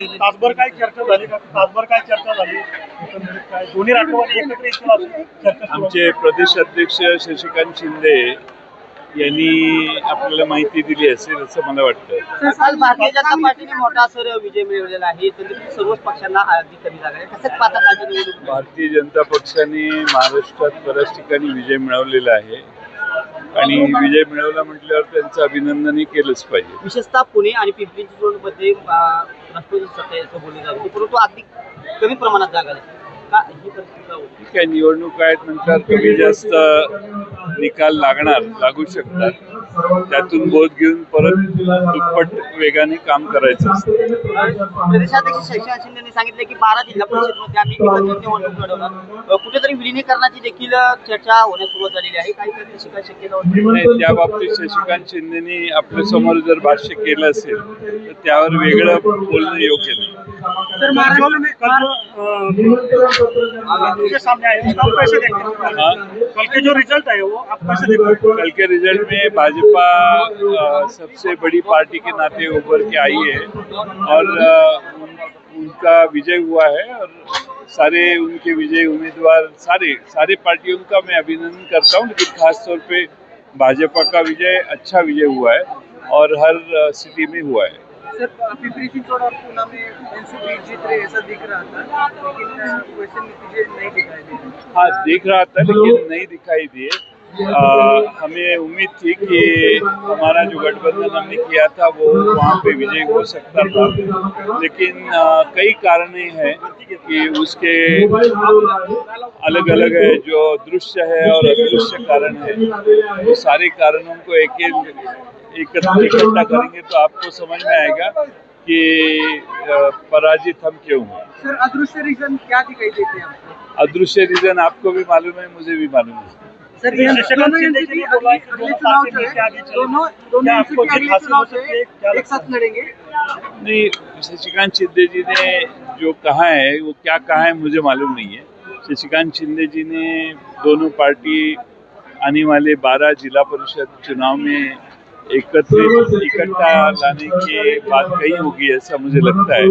तासभर काय चर्चा झाली का? तासभर काय चर्चा झाली? दोन्ही राष्ट्रवादी एकत्र चर्चा सुरू आमचे प्रदेश अध्यक्ष शशिकांत शिंदे यांनी आपल्याला माहिती दिली असेल असं मला वाटतं. काल भारतीय जनता पार्टीने मोठा असं विजय मिळवलेला आहे. सर्वच पक्षांना कमी भारतीय जनता पक्षाने महाराष्ट्रात बऱ्याच ठिकाणी विजय मिळवलेला आहे. आणि विजय मिळवला म्हटल्यावर त्यांचं अभिनंदनही केलंच पाहिजे. विशेषतः पुणे आणि पिंपरी चिंचवडमध्ये राष्ट्रवादी सत्ता याचं बोललं जातो परंतु अगदी कमी प्रमाणात जागा का ही होती ठीक आहे निवडणूक आहेत नंतर कमी जास्त निकाल लागणार लागू शकतात त्यातून बोध घेऊन परत दुप्पट वेगाने काम करायचं असतं. प्रदेशाध्यक्ष शिंदेने सांगितले की बारा जिल्हा परिषदमध्ये आम्ही एकत्रित निवडणूक लढवणार. अं, कुठेतरी विलिनीकरणाची देखील चर्चा होण्यास सुरुवात झालेली आहे. काही शक्यता त्या बाबतीत शशिकांत शिंदेनी आपल्यासमोर जर भाष्य केलं असेल तर त्यावर वेगळं बोलणं योग्य नाही. सर सामने आए उसका आप कैसे देखते हैं? कल के जो रिज़ल्ट है वो आप कैसे देखते हैं। कल के रिज़ल्ट में भाजपा सबसे बड़ी पार्टी के नाते उभर के आई है और उनका विजय हुआ है और सारे उनके विजय उम्मीदवार सारे सारे पार्टियों का मैं अभिनंदन करता हूँ लेकिन खास तौर पे भाजपा का विजय अच्छा विजय हुआ है और हर सिटी में हुआ है। सर पिंपरी चिंचवड और पूना में एनसीपी जीत रहे ऐसा दिख रहा था लेकिन वैसे नतीजे नहीं दिखाई दे हाँ दिख रहा था लेकिन नहीं दिखाई दिए। आ, हमें उम्मीद थी कि हमारा जो गठबंधन हमने किया था वो वहाँ पे विजय हो सकता था। लेकिन आ, कई कारण हैं कि उसके अलग अलग है जो दृश्य है और अदृश्य कारण है। वो सारे कारणों को एक एक इकट्ठा करेंगे तो आपको समझ में आएगा कि पराजित हम क्यों हैं। सर अदृश्य रीजन क्या दिखाई देते हैं आपको? अदृश्य रीजन आपको भी मालूम है मुझे भी मालूम है। सर ये दोनों एक साथ लड़ेंगे। नहीं शशिकांत शिंदे जी ने जो कहा है वो क्या कहा है मुझे मालूम नहीं है। शशिकांत शिंदे जी ने दोनों पार्टी आने वाले 12 जिला परिषद चुनाव में एकत्रित इकट्ठा लाने की बात कही होगी ऐसा मुझे लगता है।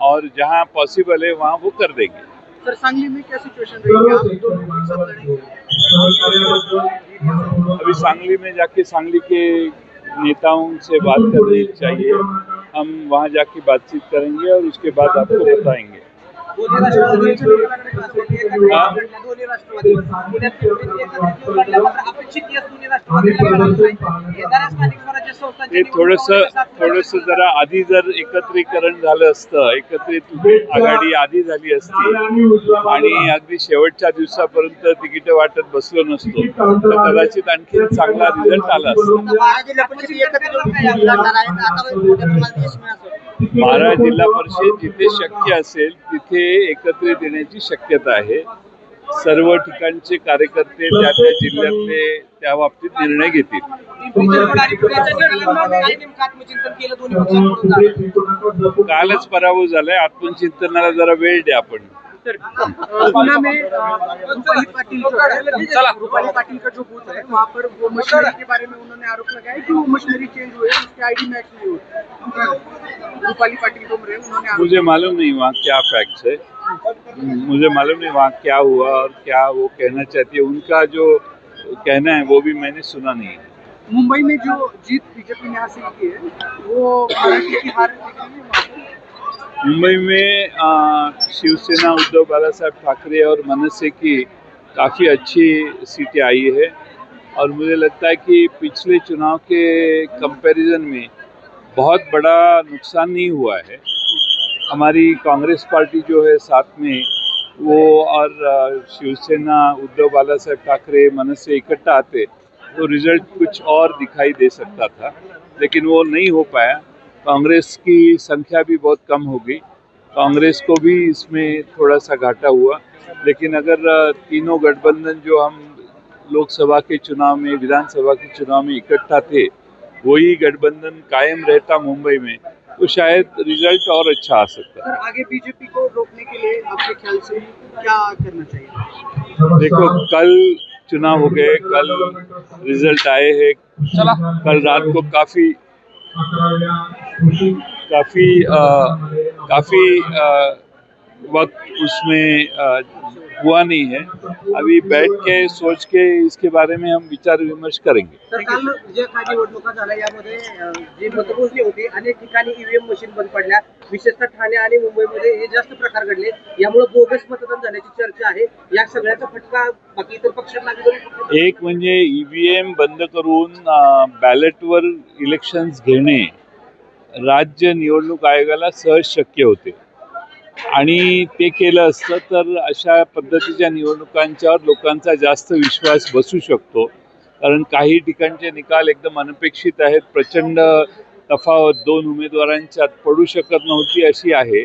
और जहाँ पॉसिबल है वहाँ वो कर देंगे। सर सांगली में क्या सिचुएशन रहेगी? साथ लड़ेंगे। अभी सांगली में जाके सांगली के नेताओं से बात करनी चाहिए। हम वहाँ जाके बातचीत करेंगे और उसके बाद आपको बताएँगे। हे थोडस थोडस जरा आधी जर एकत्रीकरण झालं असतं एकत्रित आघाडी आधी झाली असती आणि अगदी शेवटच्या दिवसापर्यंत तिकीट वाटत बसलो नसतो तर कदाचित आणखी चांगला रिझल्ट आला असतो बारा जिल्हा परिषद जिथे शक्य असेल तिथे एकत्रित येण्याची शक्यता आहे. सर्व ठिकाणचे कार्यकर्ते त्या त्या जिल्ह्यातले त्या बाबतीत निर्णय घेतील. कालच पराभव झालाय. आत्मचिंतनाला जरा वेळ द्या आपण. रूपाली पाटिल जो चला रूपाली पाटिल का जो बूथ वहाँ पर वो मशीनरी के बारे में उन्होंने आरोप लगाया कि वो मशीनरी चेंज हुए उसके आईडी मैच नहीं हुए रूपाली पाटिल को रहे उन्होंने मुझे मालूम नहीं वहाँ क्या फैक्ट्स है। मुझे मालूम नहीं वहाँ क्या हुआ और क्या वो कहना चाहती है। उनका जो कहना है वो भी मैंने सुना नहीं है। मुंबई में जो जीत बीजेपी ने हासिल की है वो की हार है। मुंबई में शिवसेना उद्धव बाला साहब ठाकरे और मनसे की काफ़ी अच्छी सीटें आई है। और मुझे लगता है कि पिछले चुनाव के कंपैरिजन में बहुत बड़ा नुकसान नहीं हुआ है। हमारी कांग्रेस पार्टी जो है साथ में, वो और शिवसेना, उद्धव बाला साहब ठाकरे, मनसे इकट्ठा आते तो रिज़ल्ट कुछ और दिखाई दे सकता था, लेकिन वो नहीं हो पाया। कांग्रेस की संख्या भी बहुत कम हो गई। कांग्रेस को भी इसमें थोड़ा सा घाटा हुआ, लेकिन अगर तीनों गठबंधन जो हम लोकसभा के चुनाव में, विधानसभा के चुनाव में इकट्ठा थे वही गठबंधन कायम रहता मुंबई में तो शायद रिज़ल्ट और अच्छा आ सकता सर आगे बीजेपी को रोकने के लिए आपके ख्याल से क्या करना चाहिए? देखो कल चुनाव हो गए कल रिज़ल्ट आए हैं। कल रात को काफ़ी काफ़ी अ, काफ़ी वक्त उसमें हुआ नहीं है। अभी बैठ के सोच के इसके बारे में हम विचार विमर्श करेंगे। तर काल ज्या काही निवडणुका झाल्या यामध्ये अं, जी मतमोजणी होती अनेक ठिकाणी ईव्हीएम मशीन बंद पडल्या. विशेषतः ठाणे आणि मुंबईमध्ये हे जास्त प्रकार घडले. यामुळे बोगस मतदान झाल्याची चर्चा आहे. या सगळ्याचा फटका बाकी इतर पक्षांना बी बरेच होतो. एक म्हणजे ईव्हीएम बंद करून बॅलेटवर इलेक्शन्स घेणे. राज्य निवडणूक आयोगाला सहज शक्य होते. आणि ते केलं असतं तर अशा पद्धतीच्या निवडणुकांच्यावर लोकांचा जास्त विश्वास बसू शकतो. कारण काही ठिकाणचे निकाल एकदम अनपेक्षित आहेत. प्रचंड तफावत दोन उमेदवारांच्यात पडू शकत नव्हती अशी आहे.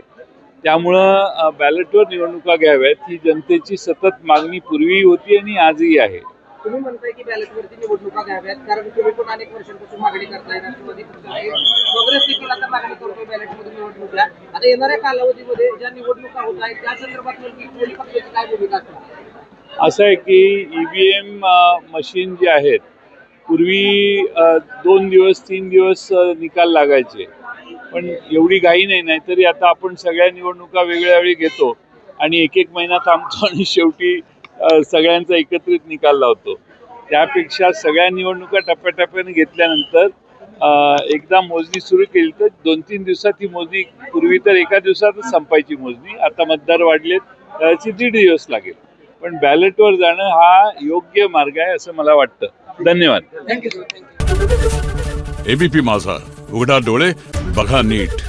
त्यामुळं बॅलेटवर निवडणुका घ्याव्यात. ही जनतेची सतत मागणी पूर्वीही होती आणि आजही आहे. तुम्ही म्हणताय की बॅलेटवरती निवडणुका घ्याव्यात कारण तुम्ही पण अनेक वर्षांपासून मागणी करताय राष्ट्रवादी पक्ष आहे. काँग्रेस देखील आता मागणी करतोय बॅलेटमधून निवडणूक. आता येणाऱ्या कालावधीमध्ये ज्या निवडणुका होत आहेत त्या संदर्भात नेमकी दोन्ही पक्षाची काय भूमिका असणार? असं आहे की ईव्हीएम मशीन जे आहेत पूर्वी दोन दिवस तीन दिवस निकाल लागायचे. पण एवढी घाई नाही नाहीतरी आता आपण सगळ्या निवडणुका वेगळ्या वेळी घेतो. आणि एक एक महिना थांबतो आणि शेवटी सगळ्यांचा एकत्रित निकाल लावतो. त्यापेक्षा सगळ्या निवडणुका टप्प्याटप्प्याने घेतल्यानंतर एकदा मोजणी सुरू केली तर दोन तीन दिवसात ही मोजणी पूर्वी तर एका दिवसातच संपायची मोजणी आता मतदार वाढलेत कदाचित दीड दिवस लागेल. पण बॅलेटवर जाणं हा योग्य मार्ग आहे असं मला वाटतं. धन्यवाद. थँक्यू सर एबीपी माझा उघडा डोळे बघा नीट.